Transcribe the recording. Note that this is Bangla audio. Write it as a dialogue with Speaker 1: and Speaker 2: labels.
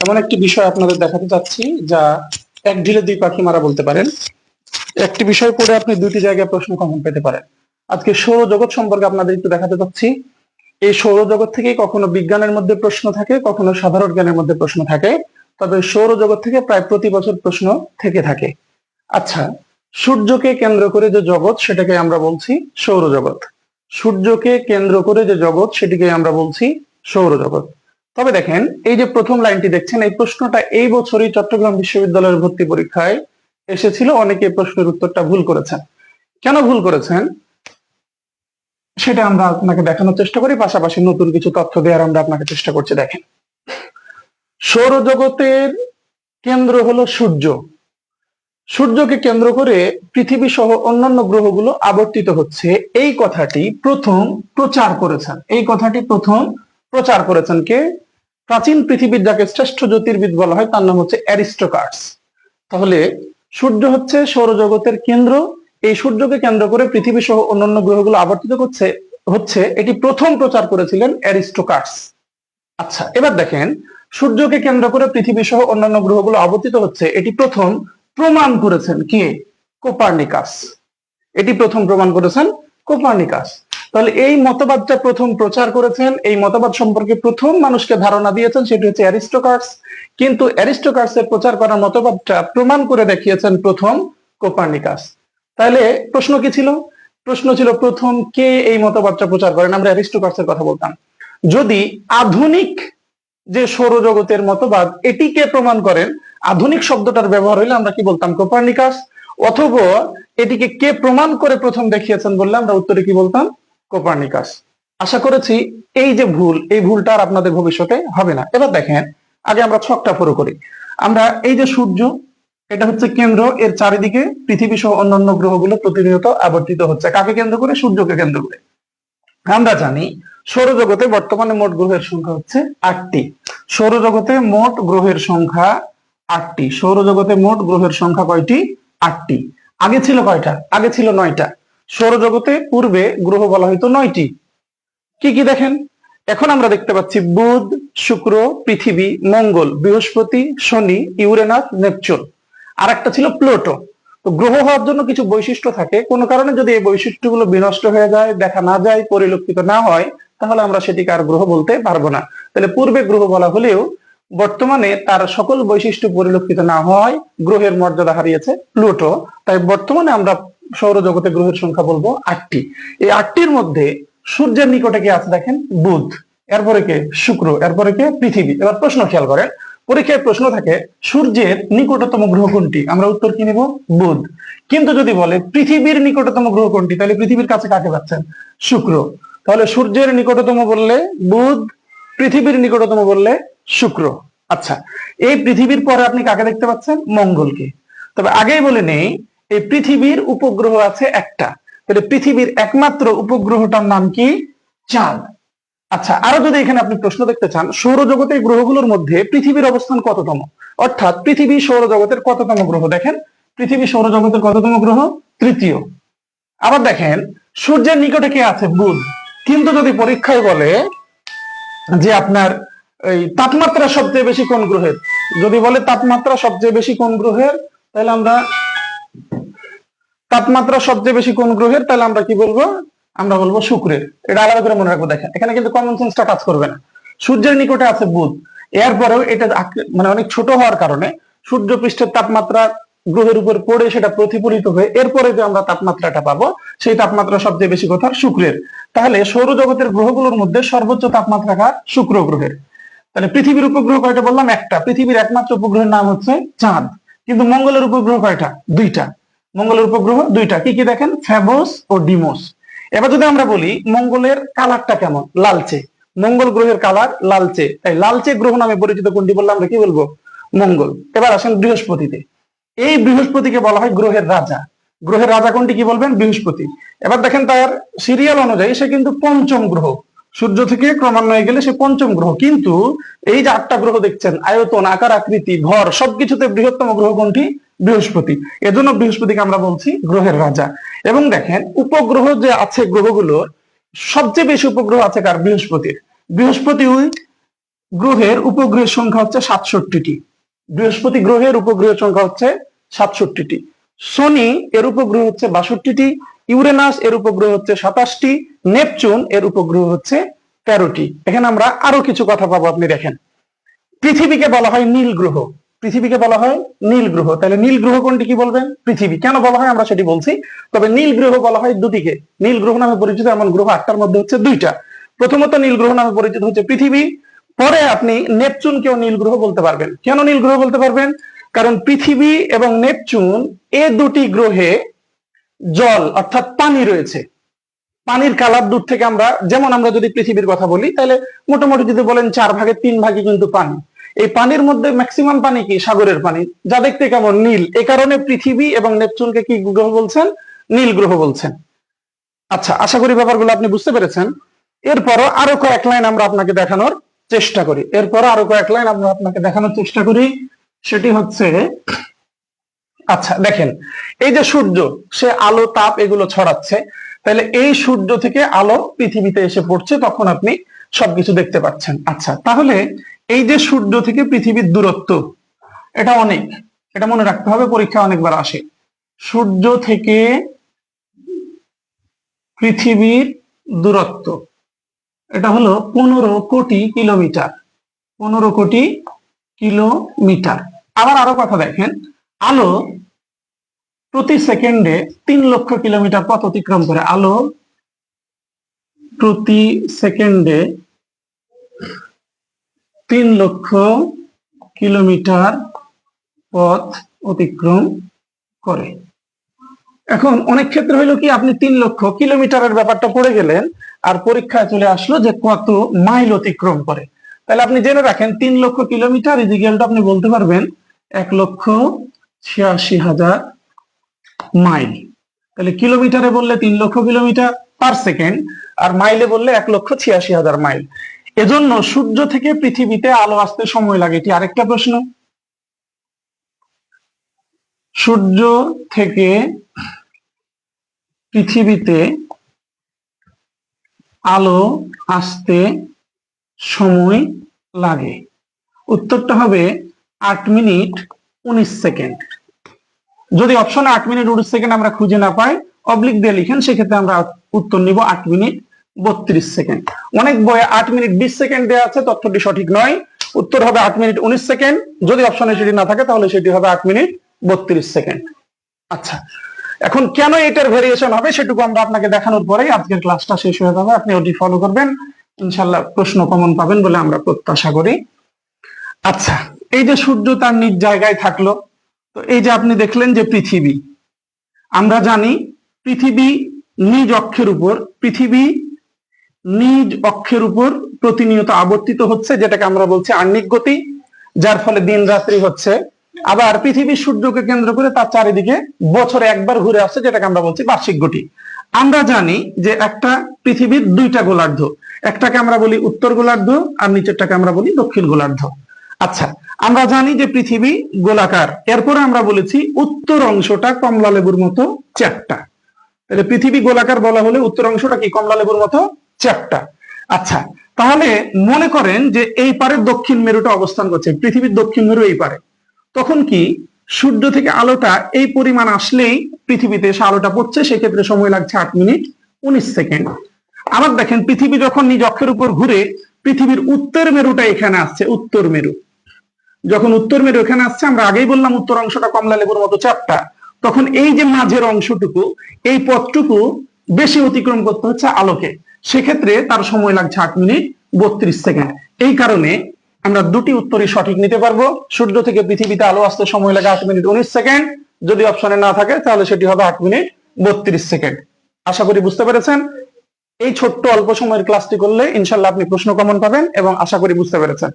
Speaker 1: এমন একটি বিষয় আপনাদের দেখাতে চাচ্ছি যা এক ঢিলে দুই পাখি মারা বলতে পারেন। একটি বিষয় পড়ে আপনি দুটি জায়গায় প্রশ্ন কমন পেতে পারেন। আজকে সৌরজগৎ সম্পর্কে আপনাদের একটু দেখাতে চাচ্ছি এই সৌরজগৎ থেকে কখনো বিজ্ঞানের মধ্যে প্রশ্ন থাকে, কখনো সাধারণ জ্ঞানের মধ্যে প্রশ্ন থাকে। তবে সৌরজগৎ থেকে প্রায় প্রতি বছর প্রশ্ন থেকে থাকে। আচ্ছা সূর্যকে কেন্দ্র করে যে জগৎ, সেটাকে আমরা বলছি সৌরজগৎ। সূর্যকে কেন্দ্র করে যে জগৎ, সেটিকে আমরা বলছি সৌরজগৎ। তবে দেখেন, এই যে প্রথম লাইনটি দেখছেন, এই প্রশ্নটা এই বছরই চট্টগ্রাম বিশ্ববিদ্যালয়ের ভর্তি পরীক্ষায় এসেছিল। অনেকে প্রশ্নের উত্তরটা ভুল করেছেন। কেন ভুল করেছেন? সেটা আমরা আপনাকে দেখানোর চেষ্টা করি, পাশাপাশি নতুন কিছু তথ্য দেওয়ার আমরা আপনাকে চেষ্টা করছি দেখেন। সৌরজগতের কেন্দ্র হলো সূর্য। সূর্যকে কেন্দ্র করে পৃথিবী সহ অন্যান্য গ্রহগুলো আবর্তিত হচ্ছে। এই কথাটি প্রথম প্রচার করেছেন। এই কথাটি প্রথম প্রচার করেছেন কে? প্রাচীন পৃথিবীর যাকে শ্রেষ্ঠ জ্যোতির্বিদ বলা হয়, তার নাম হচ্ছে অ্যারিস্টোকার্স তাহলে সূর্য হচ্ছে সৌরজগতের কেন্দ্র। এই সূর্যকে কেন্দ্র করে পৃথিবী সহ অন্যান্য গ্রহগুলো আবর্তিত করছে, হচ্ছে এটি প্রথম প্রচার করেছিলেন অ্যারিস্টোকার্স আচ্ছা এবার দেখেন, সূর্যকে কেন্দ্র করে পৃথিবী সহ অন্যান্য গ্রহগুলো আবর্তিত হচ্ছে, এটি প্রথম প্রমাণ করেছেন কে? কোপার্নিকাস। এটি প্রথম প্রমাণ করেছেন কোপার্নিকাস। তাহলে এই মতবাদটা প্রথম প্রচার করেছেন, এই মতবাদ সম্পর্কে প্রথম মানুষকে ধারণা দিয়েছেন সেটি হচ্ছে অ্যারিস্টোকার্স কিন্তু অ্যারিস্টোকার্সের প্রচার করা মতবাদটা প্রমাণ করে দেখিয়েছেন প্রথম কোপার্নিকাস। তাহলে প্রশ্ন কি ছিল? প্রশ্ন ছিল প্রথম কে এই মতবাদটা প্রচার করেন? আমরা অ্যারিস্টোকার্সের কথা বলতাম। যদি আধুনিক যে সৌরজগতের মতবাদ এটিকে প্রমাণ করেন, আধুনিক শব্দটার ব্যবহার হইলে আমরা কি বলতাম? কোপার্নিকাস? অথবা এটিকে কে প্রমাণ করে প্রথম দেখিয়েছেন বললে আমরা উত্তরে কি বলতাম? কোপার্নিকাস। আশা করেছি এই যে ভুল, এই ভুলটা আর আপনাদের ভবিষ্যতে হবে না। এবার দেখেন, আগে আমরা ছকটা পুরো করি। আমরা এই যে সূর্য, এটা হচ্ছে কেন্দ্র, এর চারিদিকে পৃথিবী সহ অন্যান্য গ্রহগুলো প্রতিনিয়ত আবর্তিত হচ্ছে। কাকে কেন্দ্র করে? সূর্যকে কেন্দ্র করে। আমরা জানি, সৌরজগতে বর্তমানে মোট গ্রহের সংখ্যা হচ্ছে আটটি। সৌরজগতে মোট গ্রহের সংখ্যা আটটি। সৌরজগতে মোট গ্রহের সংখ্যা কয়টি? আটটি। আগে ছিল কয়টা? আগে ছিল নয়টা। সৌরজগতে পূর্বে গ্রহ বলা হয়তো নয়টি। কি কি দেখেন? এখন আমরা দেখতে পাচ্ছি বুধ, শুক্র, পৃথিবী, মঙ্গল, বৃহস্পতি, শনি, ইউরেনাস, নেপচুন। আর একটা ছিল প্লুটো। তো গ্রহ হওয়ার জন্য কিছু বৈশিষ্ট্য থাকে। কোনো কারণে যদি এই বৈশিষ্ট্যগুলো বিনষ্ট হয়ে যায়, দেখা না যায়, পরিলক্ষিত না হয়, তাহলে আমরা সেটিকে আর গ্রহ বলতে পারব না। তাহলে পূর্বে গ্রহ বলা হলেও বর্তমানে তার সকল বৈশিষ্ট্য পরিলক্ষিত না হয় গ্রহের মর্যাদা হারিয়েছে প্লুটো। তাই বর্তমানে আমরা সৌরজগতে গ্রহের সংখ্যা বলব আটটি। এই আটটির মধ্যে সূর্যের নিকটে কে আছে দেখেন? বুধ। এরপরে কে? শুক্র। এরপরে কে? পৃথিবী। এবার প্রশ্ন খেয়াল করেন, পরীক্ষায় প্রশ্ন থাকে, সূর্যের নিকটতম গ্রহ কোনটি? আমরা উত্তর কি নিব? বুধ। কিন্তু যদি বলে পৃথিবীর নিকটতম গ্রহ কোনটি, তাহলে পৃথিবীর কাছে কাকে পাচ্ছেন? শুক্র। তাহলে সূর্যের নিকটতম বললে বুধ, পৃথিবীর নিকটতম বললে শুক্র। আচ্ছা এই পৃথিবীর পরে আপনি কাকে দেখতে পাচ্ছেন? মঙ্গলকে। তবে আগেই বলে নেই এই পৃথিবীর উপগ্রহ আছে একটা। তাহলে পৃথিবীর একমাত্র উপগ্রহটার নাম কি? চাঁদ। আচ্ছা আরও যদি এখানে আপনি প্রশ্ন দেখতে চান, সৌরজগতের গ্রহগুলোর মধ্যে পৃথিবীর অবস্থান কততম? অর্থাৎ পৃথিবী সৌরজগতের কততম গ্রহ? দেখেন, পৃথিবী সৌরজগতের কততম গ্রহ? তৃতীয়। আবার দেখেন, সূর্যের নিকটে কে আছে? বুধ। কিন্তু যদি পরীক্ষায় বলে যে আপনার এই তাপমাত্রা সবচেয়ে বেশি কোন গ্রহের? যদি বলে তাপমাত্রা সবচেয়ে বেশি কোন গ্রহের? তাহলে আমরা তাপমাত্রা সবচেয়ে বেশি কোন গ্রহের, তাহলে আমরা কি বলব? আমরা বলব শুক্রের। এটা আলাদা করে মনে রাখব, দেখেন। এখানে কিন্তু কমন সেন্সটা কাজ করবে না। সূর্যের নিকটে আছে বুধ। এরপরেও এটা মানে অনেক ছোট হওয়ার কারণে সূর্য পৃষ্ঠের তাপমাত্রা গ্রহের উপর পড়ে সেটা প্রতিফলিত হয়ে এরপরে যে আমরা তাপমাত্রাটা পাবো, সেই তাপমাত্রা সবচেয়ে বেশি কথা শুক্রের। তাহলে সৌরজগতের গ্রহগুলোর মধ্যে সর্বোচ্চ তাপমাত্রা কার? শুক্র গ্রহের। তাহলে পৃথিবীর উপগ্রহ কয়টা বললাম? একটা। পৃথিবীর একমাত্র উপগ্রহের নাম হচ্ছে চাঁদ। কিন্তু মঙ্গলের উপগ্রহ কয়টা? দুইটা। মঙ্গলের উপগ্রহ দুইটা, কি কি দেখেন? ফ্যাবোস ও ডিমোস। এবার যদি আমরা বলি মঙ্গলের কালারটা কেমন? লালচে। মঙ্গল গ্রহের কালার লালচে। তাই লালচে গ্রহ নামে পরিচিত কোনটি বললাম আমরা কি বলব? মঙ্গল। এবার আসেন বৃহস্পতিতে। এই বৃহস্পতিকে বলা হয় গ্রহের রাজা। গ্রহের রাজা কোনটি কি বলবেন? বৃহস্পতি। এবার দেখেন তার সিরিয়াল অনুযায়ী সে কিন্তু পঞ্চম গ্রহ। সূর্য থেকে ক্রমান্বয়ে গেলে সে পঞ্চম গ্রহ। কিন্তু এই যে আটটা গ্রহ দেখছেন, আয়তন, আকার, আকৃতি, ভর, সবকিছুতে বৃহত্তম গ্রহ কোনটি? বৃহস্পতি। এজন্য বৃহস্পতিকে আমরা বলছি গ্রহের রাজা। এবং দেখেন, উপগ্রহ যে আছে গ্রহগুলোর সবচেয়ে বেশি উপগ্রহ আছে কার? বৃহস্পতির। বৃহস্পতি ওই গ্রহের উপগ্রহের সংখ্যা হচ্ছে সাতষট্টিটি। বৃহস্পতি গ্রহের উপগ্রহের সংখ্যা হচ্ছে সাতষট্টিটি। শনি এর উপগ্রহ হচ্ছে বাষট্টিটি, ইউরেনাস এর উপগ্রহ হচ্ছে সাতাশটি, নেপচুন এর উপগ্রহ হচ্ছে তেরোটি। এখানে আমরা আরও কিছু কথা পাবো, আপনি দেখেন। পৃথিবীকে বলা হয় নীল গ্রহ। পৃথিবীকে বলা হয় নীল গ্রহ। তাহলে নীল গ্রহ কোনটি কি বলবেন? পৃথিবী। কেন বলা হয়? আমরা সেটি বলছি। তবে নীল গ্রহ বলা হয় দুটিকে। নীল গ্রহ নামে পরিচিত এমন গ্রহ আটটার মধ্যে হচ্ছে দুইটা। প্রথমত নীল গ্রহ নামে পরিচিত হচ্ছে পৃথিবী। পরে আপনি নেপচুনকেও নীল গ্রহ বলতে পারবেন। কেন নীল গ্রহ বলতে পারবেন? কারণ পৃথিবী এবং নেপচুন এ দুটি গ্রহে জল অর্থাৎ পানি রয়েছে। পানির কালার দূর থেকে আমরা, যেমন আমরা যদি পৃথিবীর কথা বলি, তাহলে মোটামুটি যদি বলেন চার ভাগে তিন ভাগে কিন্তু পানি। এই পানির মধ্যে ম্যাক্সিমাম পানি কি? সাগরের পানি। যা দেখতে কেমন? নীল। এ কারণে পৃথিবী এবং নেপচুনকে কি গ্রহ বলছেন? নীল গ্রহ বলছেন। আচ্ছা আশা করি ব্যাপারগুলো আপনি বুঝতে পেরেছেন। এরপরও আরও কয়েক লাইন আমরা আপনাকে দেখানোর চেষ্টা করি। এরপর আরও কয়েক লাইন আমরা আপনাকে দেখানোর চেষ্টা করি। সেটি হচ্ছে আচ্ছা দেখেন। এই যে সূর্য, সে আলো, তাপ এগুলো ছড়াচ্ছে। তাহলে এই সূর্য থেকে আলো পৃথিবীতে এসে পড়ছে, তখন আপনি সবকিছু দেখতে পাচ্ছেন। আচ্ছা তাহলে এই যে সূর্য থেকে পৃথিবীর দূরত্ব, এটা অনেক। এটা মনে রাখতে হবে, পরীক্ষা অনেকবার আসে। সূর্য থেকে পৃথিবীর দূরত্ব, এটা হলো পনেরো কোটি কিলোমিটার। পনেরো কোটি কিলোমিটার। আবার আরও কথা দেখেন, আলো প্রতি সেকেন্ডে তিন লক্ষ কিলোমিটার পথ অতিক্রম করে। আলো প্রতি সেকেন্ডে তিন লক্ষ কিলোমিটার পথ অতিক্রম করে। এখন অনেক ক্ষেত্রে হইল কি, আপনি তিন লক্ষ কিলোমিটারের ব্যাপারটা পড়ে গেলেন আর পরীক্ষায় চলে আসলো যে কত মাইল অতিক্রম করে। তাহলে আপনি জেনে রাখেন, তিন লক্ষ কিলোমিটার ইজিক্যালটা আপনি বলতে পারবেন, এক লক্ষ ছিয়াশি হাজার মাইল। তাহলে কিলোমিটারে বললে তিন লক্ষ কিলোমিটার পার সেকেন্ড, আর মাইলে বললে এক লক্ষ ছিয়াশি হাজার মাইল। এজন্য সূর্য থেকে পৃথিবীতে আলো আসতে সময় লাগে। এটি আরেকটা প্রশ্ন। সূর্য থেকে পৃথিবীতে আলো আসতে সময় লাগে। উত্তরটা হবে আট মিনিট উনিশ সেকেন্ড। যদি অপশনে আট মিনিট উনিশ সেকেন্ড আমরা খুঁজে না পাই অবলিক দিয়ে লিখেন, সেক্ষেত্রে আমরা উত্তর নিব আট মিনিট বত্রিশ সেকেন্ড। অনেক বইয়ে আট মিনিট বিশ সেকেন্ড দেওয়া আছে, তথ্যটি সঠিক নয়। উত্তর হবে আট মিনিট উনিশ সেকেন্ড। যদি অপশনে সেটি না থাকে, তাহলে সেটি হবে আট মিনিট বত্রিশ সেকেন্ড। আচ্ছা এখন কেন এটার ভেরিয়েশন হবে সেটুকু আমরা আপনাকে দেখানোর পরেই আজকের ক্লাসটা শেষ হয়ে যাবে। আপনি ওটি ফলো করবেন। ইনশাল্লাহ প্রশ্ন কমন পাবেন বলে আমরা প্রত্যাশা করি। আচ্ছা এই যে সূর্য তার নিজ জায়গায় থাকল, তো এই যে আপনি দেখলেন যে পৃথিবী, আমরা জানি পৃথিবী নিজ অক্ষের উপর, পৃথিবী নিজ অক্ষের উপর প্রতিনিয়ত আবর্তিত হচ্ছে, যেটাকে আমরা বলছি আহ্নিক গতি, যার ফলে দিন রাত্রি হচ্ছে। আবার পৃথিবী সূর্যকে কেন্দ্র করে তার চারিদিকে বছরে একবার ঘুরে আসছে, যেটাকে আমরা বলছি বার্ষিক গতি। আমরা জানি যে একটা পৃথিবীর দুইটা গোলার্ধ, একটাকে আমরা বলি উত্তর গোলার্ধ আর নিচেরটাকে আমরা বলি দক্ষিণ গোলার্ধ। আচ্ছা আমরা জানি যে পৃথিবী গোলাকার, এরপরে আমরা বলেছি উত্তর অংশটা কমলা লেবুর মতো চ্যাপ্টা তাহলে পৃথিবী গোলাকার বলা হলে উত্তর অংশটা কি কমলা লেবুর মতো? চ্যাপ্টা আচ্ছা তাহলে মনে করেন যে এই পারে দক্ষিণ মেরুটা অবস্থান করছে, পৃথিবীর দক্ষিণ মেরু এই পারে। তখন কি সূর্য থেকে আলোটা এই পরিমাণ আসলেই পৃথিবীতে এসে আলোটা পড়ছে, সেক্ষেত্রে সময় লাগছে আট মিনিট উনিশ সেকেন্ড। আবার দেখেন, পৃথিবী যখন নিজ অক্ষের উপর ঘুরে, পৃথিবীর উত্তর মেরুটা এখানে আসছে, উত্তর মেরু। যখন উত্তর মেরু এখানে আসছে, আমরা আগেই বললাম উত্তর অংশটা কমলা লেবুর মতো চাপটা। তখন এই যে মাঝের অংশটুকু, এই পথটুকু বেশি অতিক্রম করতে হচ্ছে আলোকে। সেক্ষেত্রে তার সময় লাগছে আট মিনিট বত্রিশ সেকেন্ড। এই কারণে আমরা দুটি উত্তরই সঠিক নিতে পারব। সূর্য থেকে পৃথিবীতে আলো আসতে সময় লাগে আট মিনিট উনিশ সেকেন্ড। যদি অপশনে না থাকে, তাহলে সেটি হবে আট মিনিট বত্রিশ সেকেন্ড। আশা করি বুঝতে পেরেছেন? এই ছোট্ট অল্প সময়ের ক্লাসটি করলে ইনশাল্লাহ আপনি প্রশ্ন কমন পাবেন এবং আশা করি বুঝতে পেরেছেন।